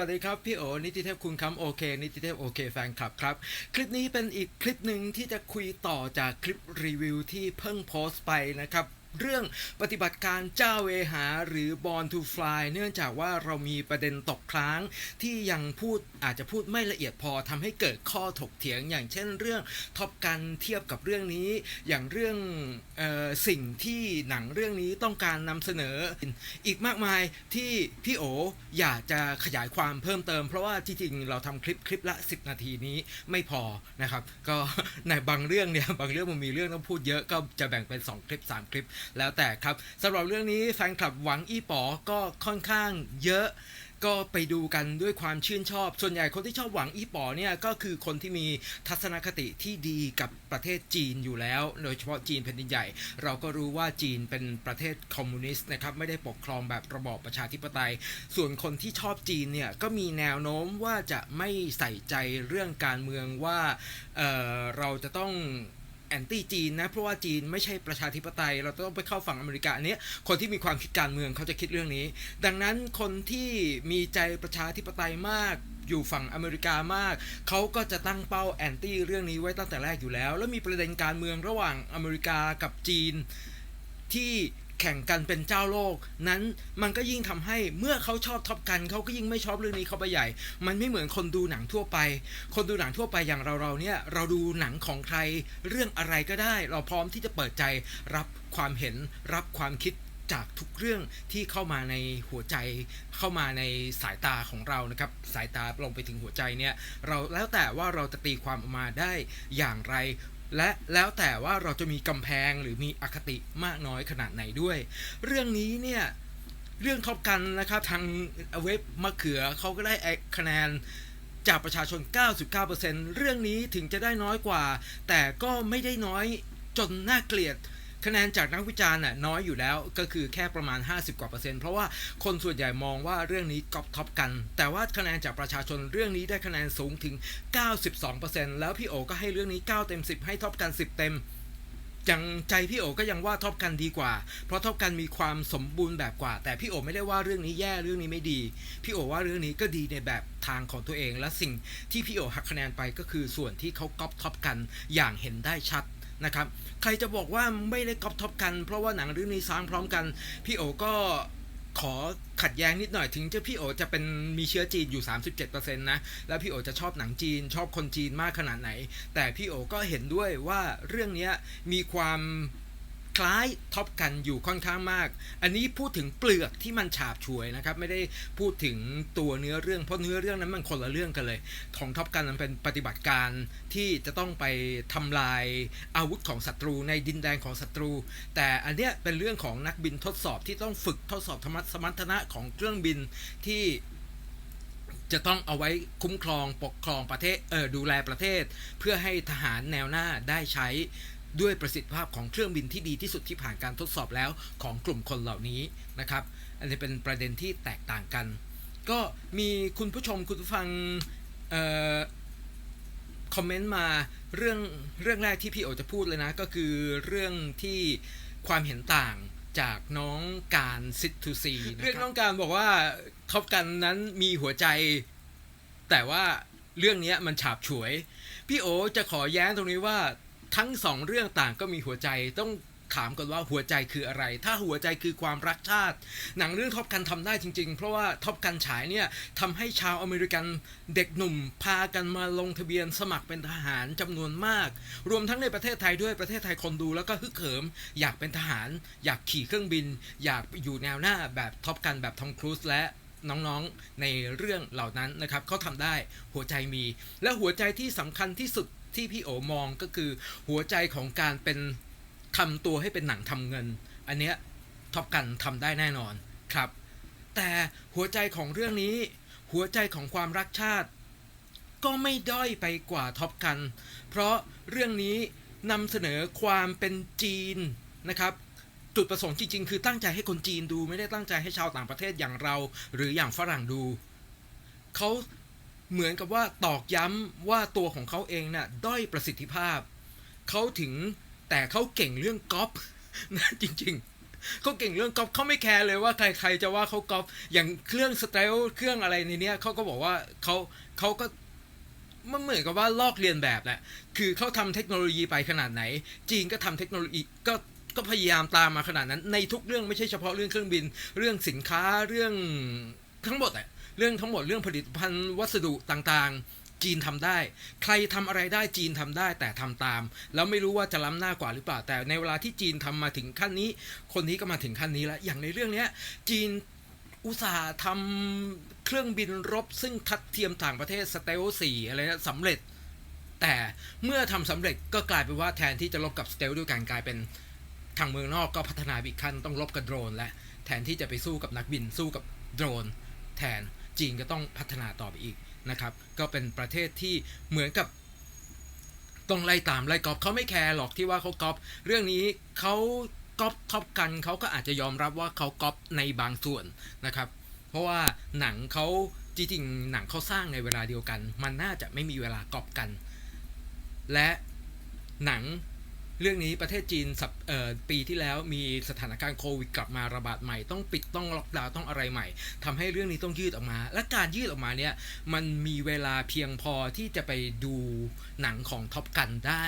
วัสดีครับ พี่โอนิติเทพคุณคำโอเค นิติเทพโอเคแฟนคลับครับ คลิปนี้เป็นอีกคลิปหนึ่งที่จะคุยต่อจากคลิปรีวิวที่เพิ่งโพสต์ไปนะครับ เรื่องปฏิบัติการเจ้าเวหาหรือ Born to Fly เนื่องจากว่าเรามีประเด็นตกค้างที่ยังพูดอาจจะพูดไม่ละเอียดพอทำให้เกิดข้อถกเถียงอย่างเช่นเรื่องท็อปกันเทียบกับเรื่องนี้อย่างเรื่องออสิ่งที่หนังเรื่องนี้ต้องการนำเสนอ อีกมากมายที่พี่โออยากจะขยายความเพิ่มเติม เพราะว่าจริงๆเราทำคลิปคลิปละ 10 นาทีนี้ไม่พอนะครับ ก็ในบางเรื่องเนี่ยบางเรื่องมันมีเรื่องต้องพูดเยอะก็จะแบ่งเป็น 2 คลิป 3 คลิปแล้วแต่ครับสำหรับเรื่องนี้แฟนคลับหวังอี้ป๋อก็ค่อนข้างเยอะก็ไปดูกันด้วยความชื่นชอบ ส่วนใหญ่คนที่ชอบหวังอี้ป๋อเนี่ยก็คือคนที่มีทัศนคติที่ดีกับประเทศจีนอยู่แล้ว โดยเฉพาะจีนแผ่นดินใหญ่ เราก็รู้ว่าจีนเป็นประเทศคอมมิวนิสต์นะครับ ไม่ได้ปกครองแบบระบอบประชาธิปไตย ส่วนคนที่ชอบจีนเนี่ยก็มีแนวโน้มว่าจะไม่ใส่ใจเรื่องการเมืองว่าเเราจะต้อง แอนตี้จีนนะ เพราะว่าจีนไม่ใช่ประชาธิปไตย เราต้องไปเข้าฝั่งอเมริกาอันเนี้ยคนที่มีความคิดการเมืองเขาจะคิดเรื่องนี้ ดังนั้นคนที่มีใจประชาธิปไตยมากอยู่ฝั่งอเมริกามาก เขาก็จะตั้งเป้าแอนตี้เรื่องนี้ไว้ตั้งแต่แรกอยู่แล้ว แล้วมีประเด็นการเมืองระหว่างอเมริกากับจีนที่ แข่งกันเป็นเจ้าโลก นั้นมันก็ยิ่งทำให้เมื่อเขาชอบท็อปกันเขาก็ยิ่งไม่ชอบเรื่องนี้เขาไปใหญ่ มันไม่เหมือนคนดูหนังทั่วไป คนดูหนังทั่วไปอย่างเราเราเนี่ยเราดูหนังของใครเรื่องอะไรก็ได้ เราพร้อมที่จะเปิดใจรับความเห็นรับความคิดจากทุกเรื่องที่เข้ามาในหัวใจเข้ามาในสายตาของเรานะครับ สายตาลงไปถึงหัวใจเนี่ยเราแล้วแต่ว่าเราจะตีความออกมาได้อย่างไร และแล้วแต่ว่าเราจะมีกำแพงหรือมีอคติมากน้อยขนาดไหนด้วย เรื่องนี้เนี่ยเรื่องท็อปกันนะครับทางเว็บมะเขือเขาก็ได้คะแนนจากประชาชน 99%เรื่องนี้ถึงจะได้น้อยกว่า แต่ก็ไม่ได้น้อยจนน่าเกลียด คะแนนจากนักวิจารณ์น่ะน้อยอยู่แล้วก็คือแค่ประมาณ 50 กว่าเปอร์เซ็นต์เพราะว่าคนส่วนใหญ่มองว่าเรื่องนี้ก๊อปท็อปกัน แต่ว่าคะแนนจากประชาชนเรื่องนี้ได้คะแนนสูงถึง 92%แล้วพี่โอก็ให้เรื่องนี้ 9 เต็ม 10 ให้ท็อปกัน 10 เต็มยังใจพี่โอก็ยังว่าท็อปกันดีกว่า เพราะท็อปกันมีความสมบูรณ์แบบกว่า แต่พี่โอไม่ได้ว่าเรื่องนี้แย่เรื่องนี้ไม่ดี พี่โอว่าเรื่องนี้ก็ดีในแบบทางของตัวเอง และสิ่งที่พี่โอหักคะแนนไปก็คือส่วนที่เขาก๊อปท็อปกันอย่างเห็นได้ชัด นะครับใครจะบอกว่าไม่ได้ก๊อปท็อปกัน เพราะว่าหนังเรื่องนี้สร้างพร้อมกัน พี่โอก็ขอขัดแย้งนิดหน่อยถึงจะพี่โอจะเป็นมีเชื้อจีนอยู่ 37%นะแล้วพี่โอจะชอบหนังจีน ชอบคนจีนมากขนาดไหน แต่พี่โอก็เห็นด้วยว่าเรื่องนี้มีความ คล้ายท็อปกันอยู่ค่อนข้างมาก อันนี้พูดถึงเปลือกที่มันฉาบฉวยนะครับ ไม่ได้พูดถึงตัวเนื้อเรื่องเพราะเนื้อเรื่องนั้นมันคนละเรื่องกันเลย ของท็อปกันมันเป็นปฏิบัติการที่จะต้องไปทำลายอาวุธของศัตรูในดินแดนของศัตรู แต่อันเนี้ยเป็นเรื่องของนักบินทดสอบที่ต้องฝึกทดสอบธรรมสมรรถนะของเครื่องบินที่จะต้องเอาไว้คุ้มครองปกครองประเทศเออดูแลประเทศ เพื่อให้ทหารแนวหน้าได้ใช้ ด้วยประสิทธิภาพของเครื่องบินที่ดีที่สุดที่ผ่านการทดสอบแล้วของกลุ่มคนเหล่านี้นะครับ อันนี้เป็นประเด็นที่แตกต่างกัน ก็มีคุณผู้ชมคุณผู้ฟังออคอมเมนต์มาเรื่องเรื่องแรกที่พี่โอจะพูดเลยนะ ก็คือเรื่องที่ความเห็นต่างจากน้องการซิทูซีเรื่องน้องการบอกว่าท็อปกันนั้นมีหัวใจ แต่ว่าเรื่องนี้มันฉาบฉวย พี่โอจะขอแย้งตรงนี้ว่า ทั้งสองเรื่องต่างก็มีหัวใจต้องถามก่อนว่าหัวใจคืออะไร ถ้าหัวใจคือความรักชาติ หนังเรื่องท็อปกันทำได้จริง ๆ เพราะว่าท็อปกันฉายเนี่ยทำให้ชาวอเมริกันเด็กหนุ่ม พากันมาลงทะเบียนสมัครเป็นทหารจำนวนมาก รวมทั้งในประเทศไทยด้วยประเทศไทยคนดูแล้วก็ฮึกเหิม อยากเป็นทหาร อยากขี่เครื่องบิน อยากอยู่แนวหน้าแบบท็อปกันแบบทอมครูซและน้องๆในเรื่องเหล่านั้นนะครับเขาทำได้หัวใจมี และหัวใจที่สำคัญที่สุด ที่พี่โอมองก็คือหัวใจของการเป็นทำตัวให้เป็นหนังทำเงิน อันเนี้ยท็อปกันทำได้แน่นอนครับ แต่หัวใจของเรื่องนี้ หัวใจของความรักชาติ ก็ไม่ด้อยไปกว่าท็อปกัน เพราะเรื่องนี้นำเสนอความเป็นจีนนะครับจุดประสงค์จริงๆ คือตั้งใจให้คนจีนดูไม่ได้ตั้งใจให้ชาวต่างประเทศอย่างเรา หรืออย่างฝรั่งดู เขา เหมือนกับว่าตอกย้ำว่าตัวของเขาเองน่ะด้อยประสิทธิภาพ เขาถึงแต่เขาเก่งเรื่องก๊อปนะจริงๆ เขาเก่งเรื่องก๊อล์ฟเขาไม่แคร์เลยว่าใครๆจะว่าเขาก๊อล์ฟอย่างเครื่องสเตลเครื่องอะไรในเนี้ยเขาก็บอกว่าเขาเขาก็มันเหมือนกับว่าลอกเรียนแบบแหละ คือเขาทำเทคโนโลยีไปขนาดไหน จีนก็ทำเทคโนโลยีก็ก็พยายามตามมาขนาดนั้น ในทุกเรื่องไม่ใช่เฉพาะเรื่องเครื่องบิน เรื่องสินค้าเรื่องทั้งหมดอะ เรื่องทั้งหมดเรื่องผลิตภัณฑ์วัสดุต่างๆ จีนทำได้ ใครทำอะไรได้จีนทำได้แต่ทำตาม แล้วไม่รู้ว่าจะล้ำหน้ากว่าหรือเปล่า แต่ในเวลาที่จีนทำมาถึงขั้นนี้ คนนี้ก็มาถึงขั้นนี้แล้ว อย่างในเรื่องเนี้ยจีนอุตสาห์ทำเครื่องบินรบซึ่งทัดเทียมต่างประเทศสเตลสี่อะไรนะสำเร็จ แต่เมื่อทำสำเร็จก็กลายเป็นว่าแทนที่จะลบกับสเตลด้วยกันกลายเป็นทางเมืองนอกก็พัฒนาอีกขั้นต้องลบกับโดรนและแทนที่จะไปสู้กับนักบินสู้กับโดรนแทน จีนก็ต้องพัฒนาต่อไปอีกนะครับ ก็เป็นประเทศที่เหมือนกับต้องไล่ตามไล่กอบเขาไม่แคร์หรอกที่ว่าเขากอบเรื่องนี้เขากอปท็อปกันเขาก็อาจจะยอมรับว่าเขากอปในบางส่วนนะครับ เพราะว่าหนังเขาจริงๆหนังเขาสร้างในเวลาเดียวกัน มันน่าจะไม่มีเวลากอปกัน และหนัง เรื่องนี้ประเทศจีนสัปปีที่แล้วมีสถานการณ์โควิดกลับมาระบาดใหม่ ต้องปิดต้องล็อกดาวน์ต้องอะไรใหม่ทำให้เรื่องนี้ต้องยืดออกมา และการยืดออกมาเนี่ยมันมีเวลาเพียงพอที่จะไปดูหนังของท็อปกันได้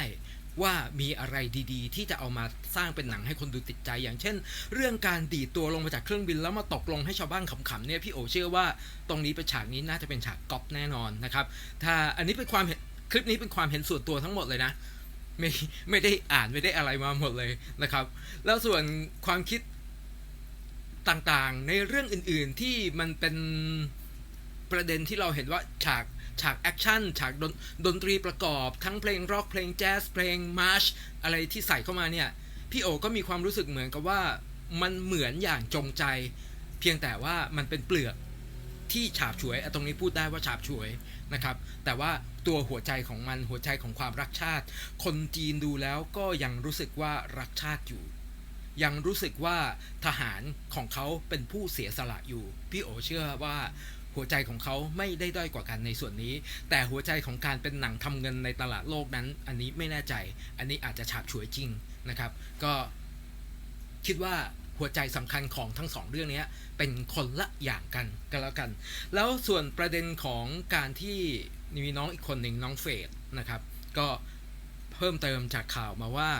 ว่ามีอะไรดีๆ ที่จะเอามาสร้างเป็นหนังให้คนดูติดใจ อย่างเช่น เรื่องการดีดตัวลงมาจากเครื่องบินแล้วมาตกลงให้ชาวบ้านขำๆเนี่ยพี่โอเชื่อว่าตรงนี้เป็นฉากนี้น่าจะเป็นฉากก๊อปแน่นอนนะครับถ้าอันนี้เป็นความเห็นคลิปนี้เป็นความเห็นส่วนตัวทั้งหมดเลยนะ ไม่ไม่ได้อ่านไม่ได้อะไรมาหมดเลยนะครับ แล้วส่วนความคิดต่างๆ ในเรื่องอื่นๆที่มันเป็นประเด็นที่เราเห็นว่าฉากฉากแอคชั่นฉากดนดนตรีประกอบ ทั้งเพลงร็อกเพลงแจ๊สเพลงมาร์ชอะไรที่ใส่เข้ามาเนี่ย พี่โอก็มีความรู้สึกเหมือนกับว่ามันเหมือนอย่างจงใจ เพียงแต่ว่ามันเป็นเปลือกที่ฉาบฉวยอะตรงนี้พูดได้ว่าฉาบฉวย นะครับ แต่ว่าตัวหัวใจของมันหัวใจของความรักชาติ คนจีนดูแล้วก็ยังรู้สึกว่ารักชาติอยู่ ยังรู้สึกว่าทหารของเขาเป็นผู้เสียสละอยู่ พี่โอเชื่อว่าหัวใจของเขาไม่ได้ด้อยกว่ากันในส่วนนี้ แต่หัวใจของการเป็นหนังทำเงินในตลาดโลกนั้น อันนี้ไม่แน่ใจ อันนี้อาจจะฉาบฉวยจริงนะครับ ก็คิดว่า หัวใจสำคัญของทั้งสองเรื่องนี้เป็นคนละอย่างกันกันแล้วกัน แล้วส่วนประเด็นของการที่มีน้องอีกคนหนึ่งน้องเฟดนะครับ ก็เพิ่มเติมจากข่าวมาว่า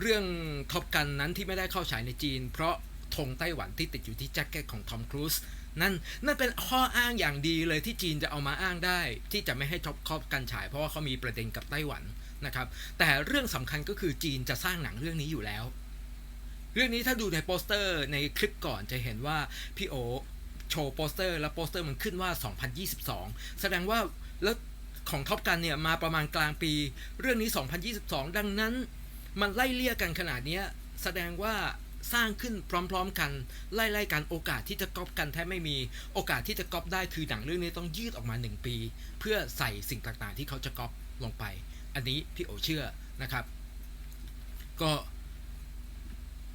เรื่องท็อปกันนั้นที่ไม่ได้เข้าฉายในจีน เพราะธงไต้หวันที่ติดอยู่ที่แจ็คเก็ตของทอมครูซนั่นนั่นเป็นข้ออ้างอย่างดีเลยที่จีนจะเอามาอ้างได้ ที่จะไม่ให้ท็อปคอปกันฉาย เพราะว่าเขามีประเด็นกับไต้หวันนะครับ แต่เรื่องสำคัญก็คือจีนจะสร้างหนังเรื่องนี้อยู่แล้ว เรื่องนี้ถ้าดูในโปสเตอร์ในคลิปก่อนจะเห็นว่าพี่โอโชว์โปสเตอร์แล้วโปสเตอร์มันขึ้นว่า 2022 แสดงว่าแล้วของท็อปกันเนี่ยมาประมาณกลางปี เรื่องนี้ 2022 ดังนั้น มันไล่เลี่ยกันขนาดนี้แสดงว่าสร้างขึ้นพร้อมๆกัน ไล่ๆกันโอกาสที่จะก๊อปกันแทบไม่มีโอกาสที่จะก๊อปได้คือหนังเรื่องนี้ต้องยืดออกมา 1 ปี เพื่อใส่สิ่งต่างๆ ที่เขาจะก๊อปลงไป อันนี้พี่โอเชื่อนะครับ ก็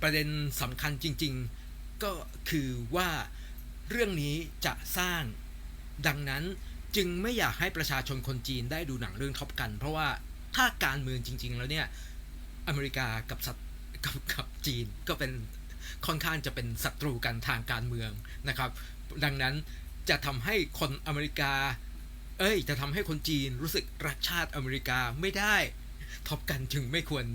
ประเด็นสำคัญจริงๆ ก็คือว่าเรื่องนี้จะสร้าง ดังนั้นจึงไม่อยากให้ประชาชนคนจีนได้ดูหนังเรื่องท็อปกัน เพราะว่าถ้าการเมืองจริง ๆ แล้วเนี่ย อเมริกากับสัตกับกับจีนก็เป็นค่อนข้างจะเป็นศัตรูกันทางการเมืองนะครับ ดังนั้นจะทำให้คนอเมริกา เอ้ย จะทำให้คนจีนรู้สึกรักชาติอเมริกาไม่ได้ท็อปกันจึงไม่ควร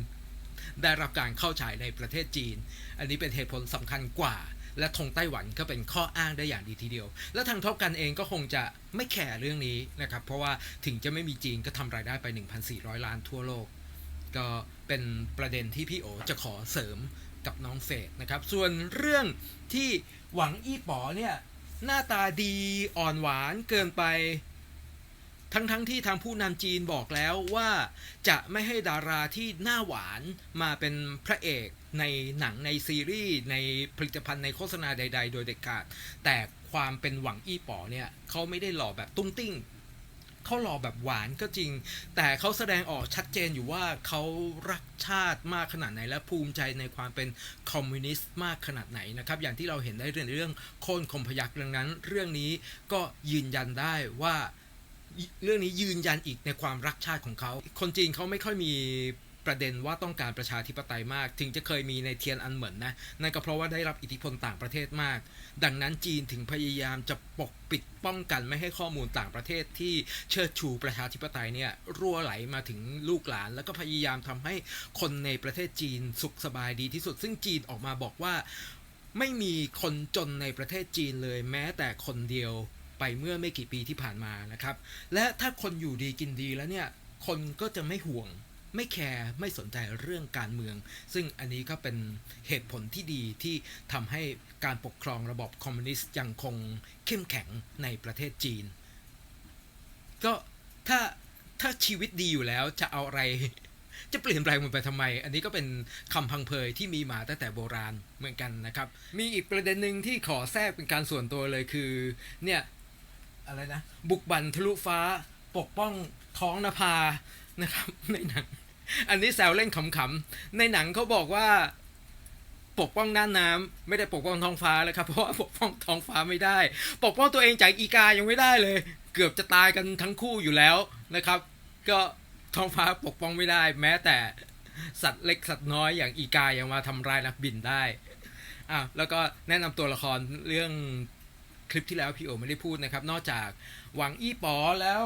ได้รับการเข้าฉายในประเทศจีน อันนี้เป็นเหตุผลสำคัญกว่า และธงไต้หวันก็เป็นข้ออ้างได้อย่างดีทีเดียว แล้วทางท็อปกันเองก็คงจะไม่แคร์เรื่องนี้นะครับ เพราะว่าถึงจะไม่มีจีนก็ทำรายได้ไป 1,400 ล้านทั่วโลก ก็เป็นประเด็นที่พี่โอจะขอเสริมกับน้องเฟดนะครับ ส่วนเรื่องที่หวังอี้ป๋อเนี่ยหน้าตาดีอ่อนหวานเกินไป ทั้งๆทที่ทางผู้นำจีนบอกแล้วว่าจะไม่ให้ดาราที่หน้าหวานมาเป็นพระเอกในหนังในซีรีส์ในผลิตภัณฑ์ในโฆษณาใด ๆ โดยเด็ดขาด แต่ความเป็นหวังอี้ป๋อเนี่ยเขาไม่ได้หล่อแบบตุ้งติ้งเขาหล่อแบบหวานก็จริง แต่เขาแสดงออกชัดเจนอยู่ว่าเขารักชาติมากขนาดไหน และภูมิใจในความเป็นคอมมิวนิสต์มากขนาดไหนนะครับ อย่างที่เราเห็นได้ในเรื่องโค่นคมพยักษ์ดังนั้น เรื่องนี้ก็ยืนยันได้ว่า เรื่องนี้ยืนยันอีกในความรักชาติของเขา คนจีนเขาไม่ค่อยมีประเด็นว่าต้องการประชาธิปไตยมาก ถึงจะเคยมีในเทียนอันเหมือนนะ นั่นก็เพราะว่าได้รับอิทธิพลต่างประเทศมาก ดังนั้นจีนถึงพยายามจะปกปิดป้องกันไม่ให้ข้อมูลต่างประเทศที่เชิดชูประชาธิปไตยเนี่ยรั่วไหลมาถึงลูกหลาน แล้วก็พยายามทำให้คนในประเทศจีนสุขสบายดีที่สุด ซึ่งจีนออกมาบอกว่า ไม่มีคนจนในประเทศจีนเลยแม้แต่คนเดียว ไปเมื่อไม่กี่ปีที่ผ่านมานะครับ และถ้าคนอยู่ดีกินดีแล้วเนี่ย คนก็จะไม่ห่วง ไม่แคร์ไม่สนใจเรื่องการเมือง ซึ่งอันนี้ก็เป็นเหตุผลที่ดีที่ทำให้การปกครองระบบคอมมิวนิสต์ยังคงเข้มแข็งในประเทศจีน ก็ถ้าถ้าชีวิตดีอยู่แล้วจะเอาอะไร จะเปลี่ยนแปลงมันไปทำไม อันนี้ก็เป็นคำพังเพยที่มีมาตั้งแต่โบราณเหมือนกันนะครับ มีอีกประเด็นหนึ่งที่ขอแทรกเป็นการส่วนตัวเลยคือ เนี่ย อะไรนะ บุกบั่นทะลุฟ้าปกป้องท้องนภานะครับในหนัง อันนี้แซวเล่นขำๆในหนังเขาบอกว่าปกป้องน่านน้ำไม่ได้ปกป้องท้องฟ้าแล้วครับเพราะว่าปกป้องท้องฟ้าไม่ได้ ปกป้องตัวเองจากอีกายังไม่ได้เลย เกือบจะตายกันทั้งคู่อยู่แล้วนะครับ ก็ท้องฟ้าปกป้องไม่ได้ แม้แต่สัตว์เล็กสัตว์น้อยอย่างอีกายังมาทำร้ายนักบินได้อะแล้วก็แนะนำตัวละครเรื่อง คลิปที่แล้วพี่โอไม่ได้พูดนะครับ นอกจากหวังอี้ป๋อแล้ว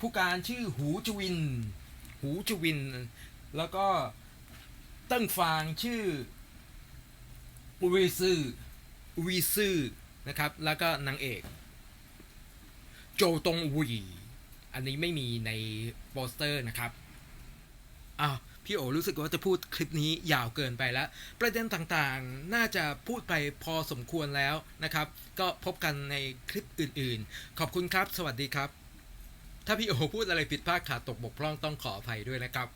ผู้การชื่อหูจวิน หูจวิน แล้วก็เติ้งฟางชื่อวีซื่อวีซื่อนะครับ แล้วก็นางเอก โจตงวีอันนี้ไม่มีในโปสเตอร์นะครับอ้าว พี่โอรู้สึกว่าจะพูดคลิปนี้ยาวเกินไปแล้ว ประเด็นต่างๆ น่าจะพูดไปพอสมควรแล้วนะครับ ก็พบกันในคลิปอื่นๆ ขอบคุณครับ สวัสดีครับ ถ้าพี่โอพูดอะไรผิดพลาดขาดตกบกพร่องต้องขออภัยด้วยนะครับ